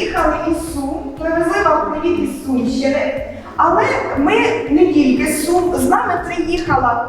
приїхали із Сум, привезли вам привіт із Сумщини. Але ми не тільки з Сум, з нами приїхала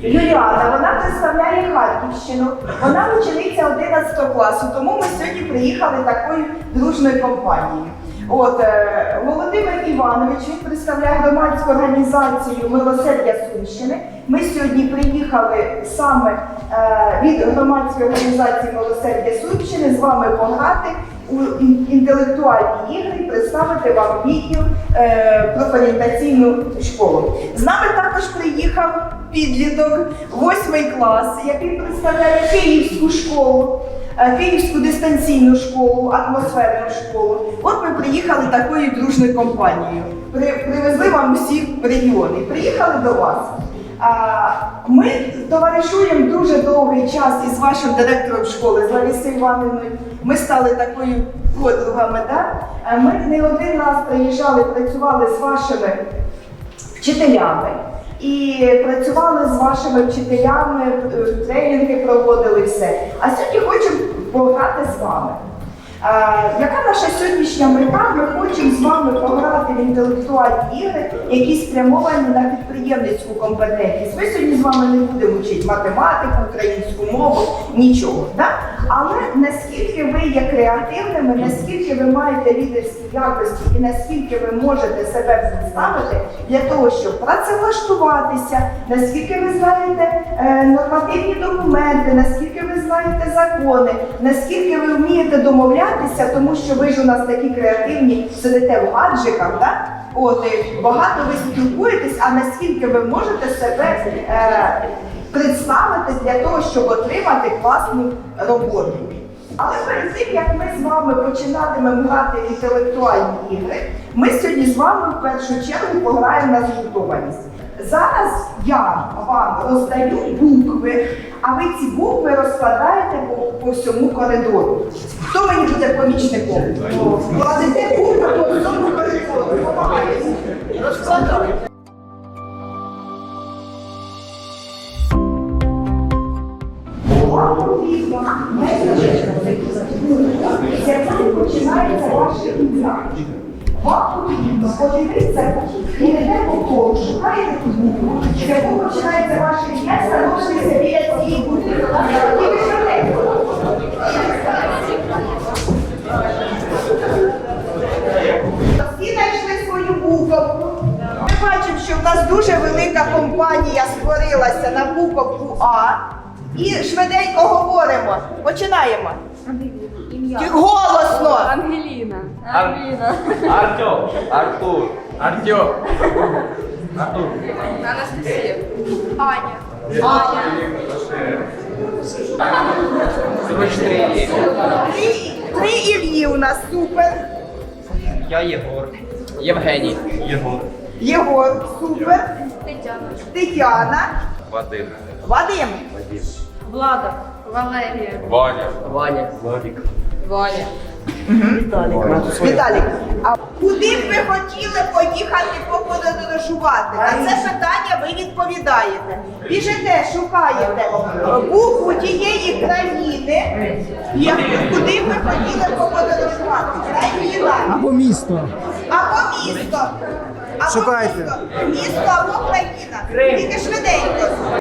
Юліана, вона представляє Харківщину. Вона учениця 11 класу, тому ми сьогодні приїхали такою дружною компанією. От е, Володимир Іванович він представляє громадську організацію Милосердя Сумщини. Ми сьогодні приїхали саме е, від громадської організації Милосердя Сумщини з вами пограти у ін- інтелектуальні ігри представити вам відділ е, профорієнтаційну школу. З нами також приїхав підліток, восьмий клас, який представляє Київську школу. е, Київську дистанційну школу, атмосферну школу. От ми приїхали такою дружною компанією. При, привезли вам усіх в регіони. Приїхали до вас. Ми товаришуємо дуже довгий час із вашим директором школи, з Ларисою Іванівною. Ми стали такою подругами. Да? Ми не один раз приїжджали, працювали з вашими вчителями. І працювали з вашими вчителями, е, тренінги проводили все. А сьогодні хочемо пограти з вами. Е, яка наша сьогоднішня мета? Ми хочемо з вами пограти в інтелектуальні ігри, які спрямовані на підприємницьку компетентність. Ми сьогодні з вами не будемо вчити математику, українську мову, нічого. Да? Але наскільки ви є креативними, наскільки ви маєте лідерські якості і наскільки ви можете себе представити для того, щоб працевлаштуватися, наскільки ви знаєте е, нормативні документи, наскільки ви знаєте закони, наскільки ви вмієте домовлятися, тому що ви ж у нас такі креативні сидите в гаджиках, да? От, багато ви спілкуєтесь, а наскільки ви можете себе е, представити для того, щоб отримати класну роботу. Але перед тим, як ми з вами починатимемо грати в інтелектуальні ігри, ми сьогодні з вами в першу чергу пограємо на згуртованість. Зараз я вам роздаю букви, а ви ці букви розкладаєте по, по всьому коридору. Хто мені буде помічником? Кладете букви по всьому коридору. Помагайте. Розкладайте. З якої починається ваше ім'я. Вам потрібно подивитися і не по колу, шукаєте ту букву, з починається ваше ім'я, становитися біля цієї букви. Ми бачимо, що в нас дуже велика компанія створилася на буковку А. І швиденько говоримо. Починаємо. Голосно! Ангеліна. Ар- Ангеліна. Артем, Артур, Артем, Артур. Анастасія. Аня. Аня. Три, три Іллі у нас супер. Я Єгор. Євгеній. Єгор. Єгор, супер. Тетяна. Тетяна. Вадим. Вадим. Влада. Валерія. Ваня. Ваня. Владик. Ваня. Віталік. А куди б ви хотіли поїхати поподорожувати? На це питання ви відповідаєте. Біжите, шукаєте букву тієї країни, куди б ви хотіли поподорожувати. Країна. Або місто. Або місто. Або Шукайте. Місто, місто або країна. Тільки швиденько.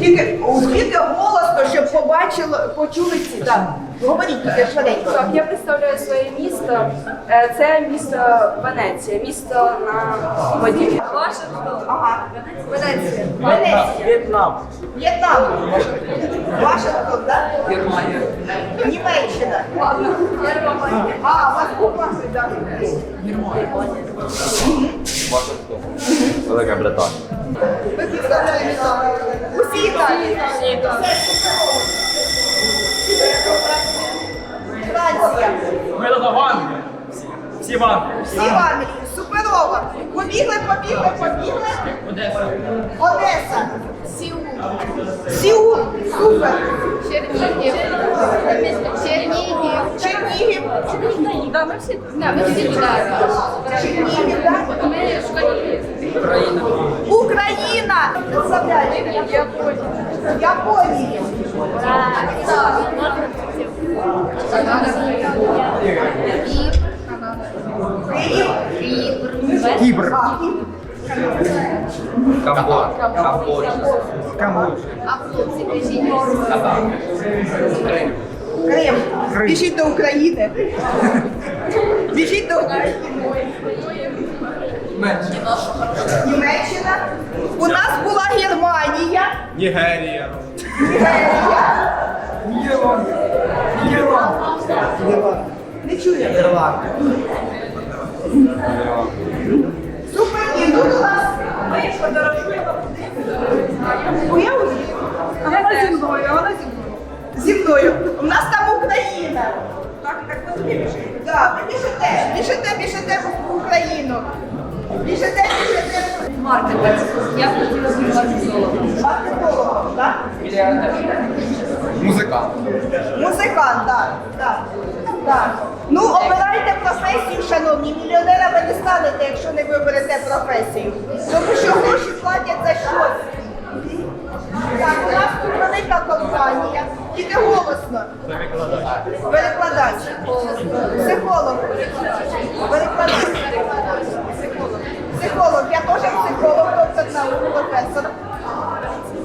Тільки, тільки голосно, щоб побачили, почули ці. Так. Говоріть тільки швиденько. Я представляю своє місто. Е, Це місто Венеція, місто на воді. Вашингтон. Ага. Венеція. Венеція. В'єтнам. В'єтнам. Вашингтон, так? Германія. Німеччина. А, у вас? Так. Вашингтон. Велика Британія. Ви представляєте усі Італії. Франція. Ми в Англії. Всі в Англії. Всі в Англії. Суперова. Побігли, побігли, побігли. Одеса. Одеса. Сіул. Сіул. Супер. Чернігів. Чернігів. Чернігів. Да, ми всі тут. Да, ми всі. Чернігів, так? Ми школі. Україна. Україна. Україна. Київ. Кібр. Київ. Камбоджа. Камбоджа. А хлопці кажіть. Крим. Крим. Біжіть до України. Біжіть до України. Німеччина. У нас була Германія. Нігерія. Нігерія. Не чую. Супер, і тут у нас ми подорожуємо. Бо я. А вона зі мною, а вона зі мною. Зі мною. У нас там Україна. Так, так ви. Так, ви біжите, біжите, біжите в Україну. Маркетинг. Я б хотіла бути маркетологом. Маркетологом, так? Музикант. Музикант, так, так. Ну, обирайте професію, шановні. Мільйонерами не станете, якщо не виберете професію. Тому що гроші платять за щось. Так, у нас тут велика компанія. Тільки голосно. Перекладач. Психолог. Перекладач. Психолог. Я теж психолог, доктор наук, професор.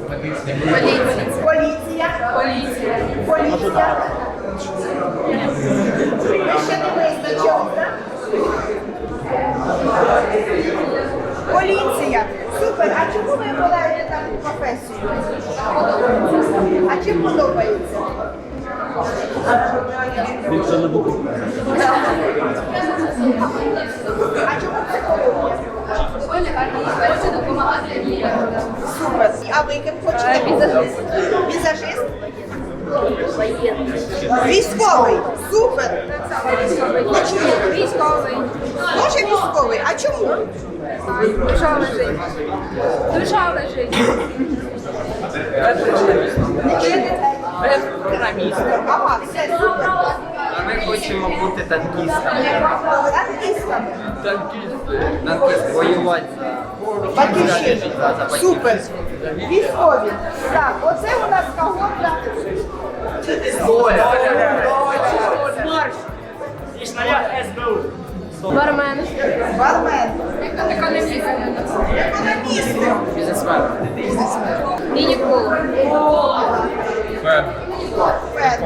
Поліція. Поліція. Поліція. Ви ще не визначили, так? Поліція. Супер. А чому ви обираєте таку професію? А чим подобається? А чому? Хочу допомагати. Супер. А ви ким хочете? Візажист. Візажист? Військовий. Супер. А чому? військовий. Може військовий? А чому? Душа лежить. Душа лежить. Ага, все супер. Ми хочемо бути танкістами. Танкістами. Танкісти. Танкіст. Воювати. Батьківщина. За батьківщину. Супер. Військові. Так, оце у нас когорта. Бармен. Бармен. Економіст. Економісти. Бізнесмен. Гінеколог. Фер. Фер.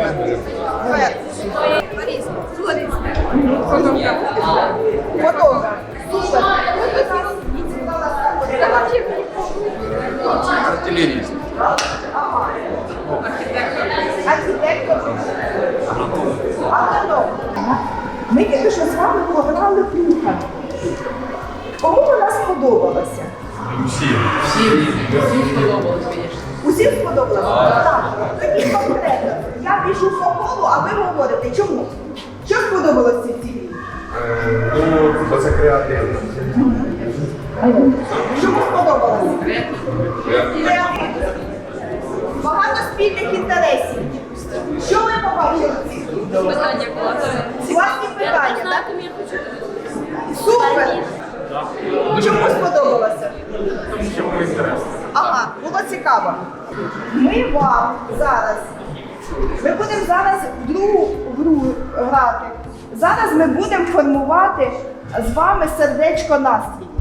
Фотограф. Супер. Артилеріст. Архітектор. Агроном. Ми тільки що з вами пограли плюхами. Кому вона сподобалася? Усім сподобалося? Так. Тоді конкретно. Я біжу по колу, а ви говорите, чому? Що сподобалося цій? Ну, бо це креативно. Чому сподобалося? Креативно. Багато спільних інтересів. Що ви побачили? Питання. Власні питання, так? Супер! Чому сподобалося? Ага, було цікаво. Ми вам зараз. Ми будемо зараз в другу гру грати. Зараз ми будемо формувати з вами сердечко настрій.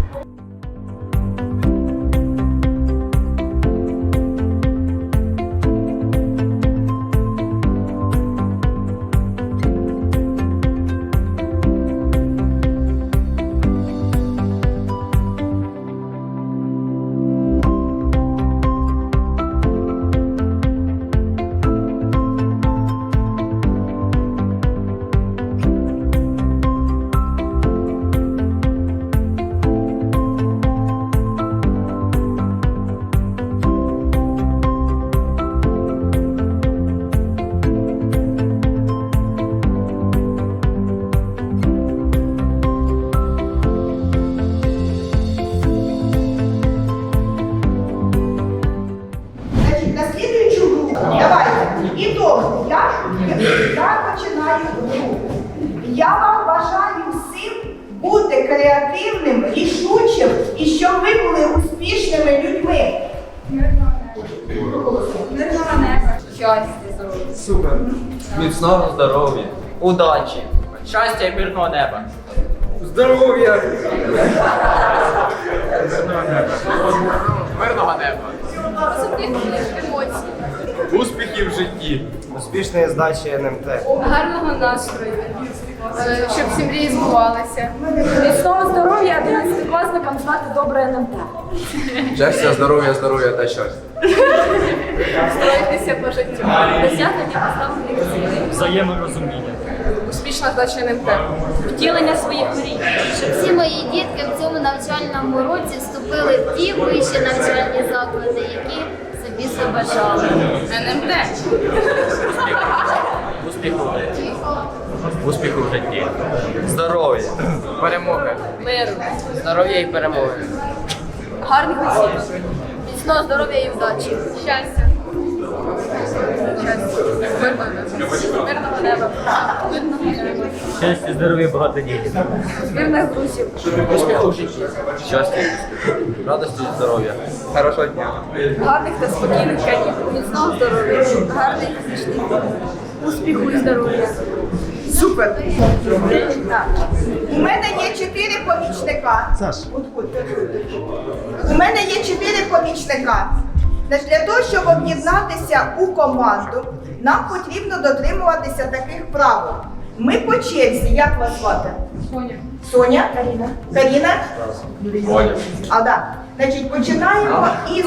Бути креативним, рішучим і щоб ви були успішними людьми. Щастя. Супер. Міцного здоров'я, удачі, щастя і мирного неба. Здоров'я. Мирного неба. Успіхів в житті. Успішної здачі НМТ. гарного настрою, щоб всі мрії збувалися. Міцного здоров'я 11-класникам знати добре НМТ. Щастя, здоров'я, здоров'я та щастя. Строїтися по життю. Досягнення поставлених цілей. взаєморозуміння. Успішна здача НМТ. Втілення своїх мрій. щоб всі мої дітки в цьому навчальному році вступили в ті вищі навчальні заклади, які собі забажали. НМТ. Успіху. Успіху в житті. Здоров'я. Перемоги. Миру. Здоров'я і перемоги. Гарних осіб. Міцного здоров'я і вдачі. Щастя. Щастя. Мирного неба. Щастя, здоров'я, багато дітей. Вірних друзів. Успіху в житті. Щастя. Радості і здоров'я. Хорошого дня. Гарних та спокійних канікул. Міцного здоров'я. Гарний фізичний успіху і здоров'я. Супер. Так. У мене є чотири помічника. Саш. У мене є чотири помічника. Значить, Для того, щоб об'єднатися у команду, нам потрібно дотримуватися таких правил. Ми по черзі, як вас звати? Соня. Соня? Каріна. Каріна? Воля. А, да. Значить, починаємо із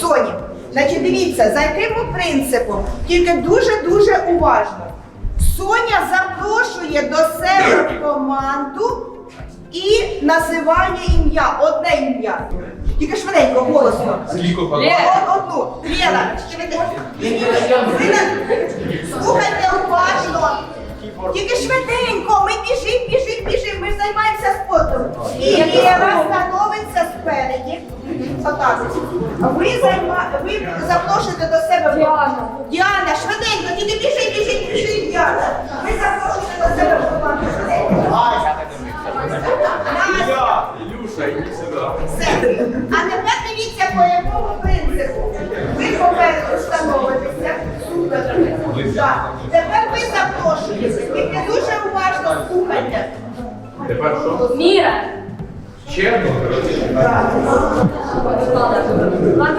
Соні. Значить, дивіться, за яким принципом, тільки дуже-дуже уважно. Соня запрошує до себе в команду і називає ім'я, одне ім'я. Тільки швиденько, голосно. Одну. Лена, швиденько. Слухайте уважно. Тільки швиденько, ми біжимо, біжимо, біжимо, ми займаємося спортом. І Лєра становиться спереді. Отак. Ви займа... ви запрошуєте до себе Діану. Діана, швиденько, А тепер дивіться, по якому принципу. Ви повинні встановитися судами. Тепер ви запрошуєте. Тільки дуже уважно слухайте. Міра. Черно. Вам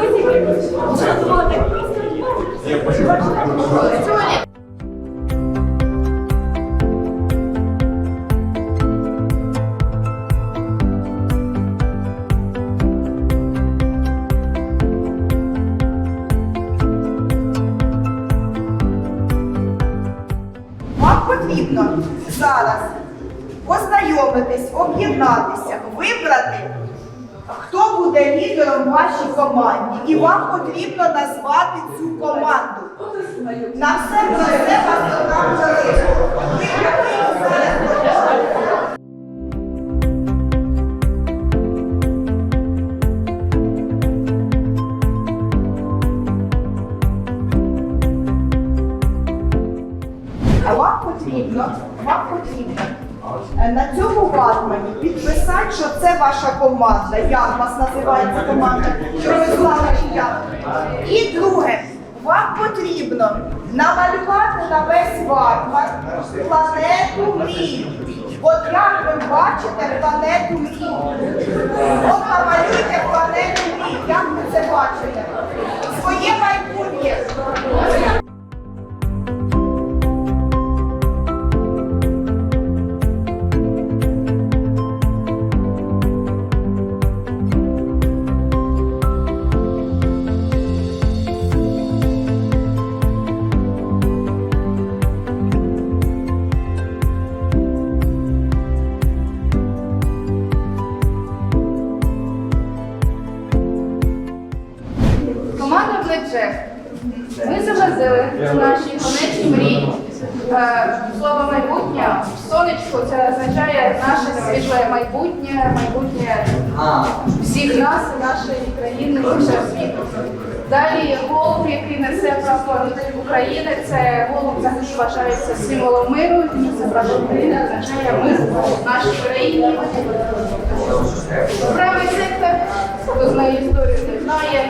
потрібно назвати цю команду. На все про це вас готові зараз? А вам потрібно, е, на цьому ватмані підписати, що це ваша команда. Як вас називається команда? Ярослава чи як? І друге, вам потрібно намалювати на весь ватман планету мрій. От як ви бачите планету мрій? Команда Ми в нашій планеті мрій. Е, Слово майбутнє, сонечко, це означає наше світле майбутнє, майбутнє всіх нас нашої країни, всього світу. Далі голуб, який несе прапор України, це голуб взагалі вважається символом миру, це прапор України означає мир в нашій країні. Правий сектор, хто знає історію, не знає.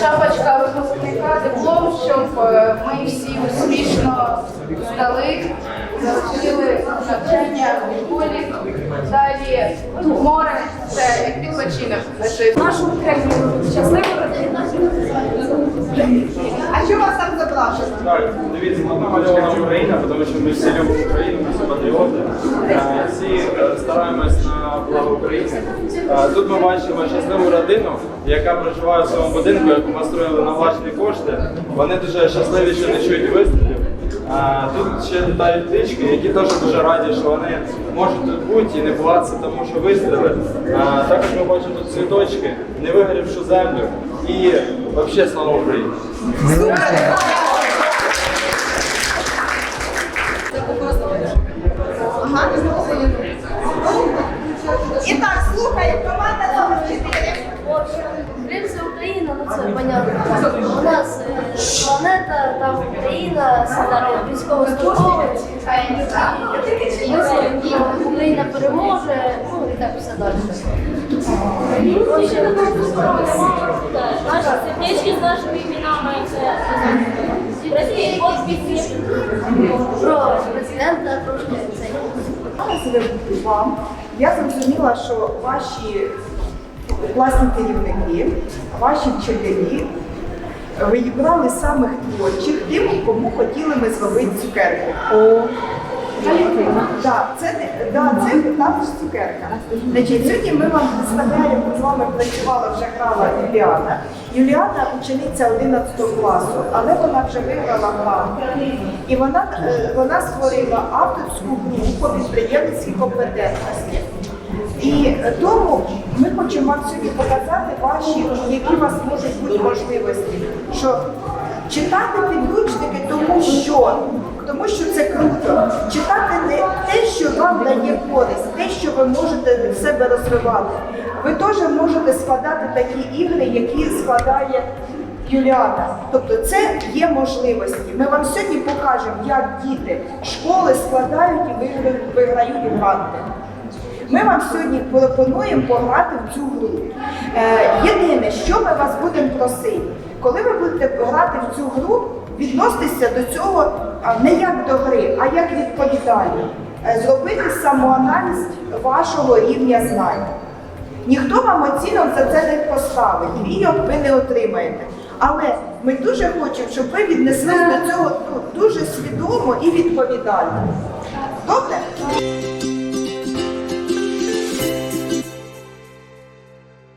Шапочка випускника, диплом, щоб е, ми всі успішно здали, навчили навчання в школі. Далі море це відпочинок. Нашої Нашу Україну щасливо. А що вас там зображено? Так, дивіться, тут намальована Україна, тому що ми всі любимо Україну, ми всі патріоти. Е, Всі е, стараємось на благо України. Е, Тут ми бачимо щасливу родину, яка проживає в своєму будинку, яку ми строїли на власні кошти. Вони дуже щасливі, що не чують вистрілів. Тут ще літають птички, які теж дуже раді, що вони можуть тут бути і не боятися, тому що вистріли. Також ми бачимо тут цвіточки, не вигорівшу землю і взагалі слава Україні. Ага. І так, слухай, команда номер 4. Принцип Україна, ну це понятно. У нас е, планета, там Україна, військовослужбовець. І Україна переможе, ну і так все далі. Общем, з нашими іменами. Це Росії підписи. Про президента трошки це. Зараз вам. Я зрозуміла, що ваші класні керівники, ваші вчителі вибрали самих творчих тим, кому хотіли ми зробити цукерки. Це да, також цукерка. Значить, сьогодні ми вам представляємо, з вами працювала вже грала Юліана. Юліана учениця 11 класу, але вона вже виграла грант. І вона, е, вона створила авторську групу підприємницькій компетентності. І тому ми хочемо вам сьогодні показати ваші, які у вас можуть бути можливості. Що читати підручники, тому що, тому що це круто. Читати не те, що вам дає користь, те, що ви можете в себе розвивати. Ви теж можете складати такі ігри, які складає Юліана. Тобто це є можливості. Ми вам сьогодні покажемо, як діти школи складають і виграють- гранти. Ми вам сьогодні пропонуємо пограти в цю гру. Е, єдине, що ми вас будемо просити, коли ви будете грати в цю гру, відноситися до цього не як до гри, а як відповідально. Е, зробити самоаналіз вашого рівня знань. Ніхто вам оцінок за це не поставить, і війок ви не отримаєте. Але ми дуже хочемо, щоб ви віднеслись до цього ну, дуже свідомо і відповідально. Добре?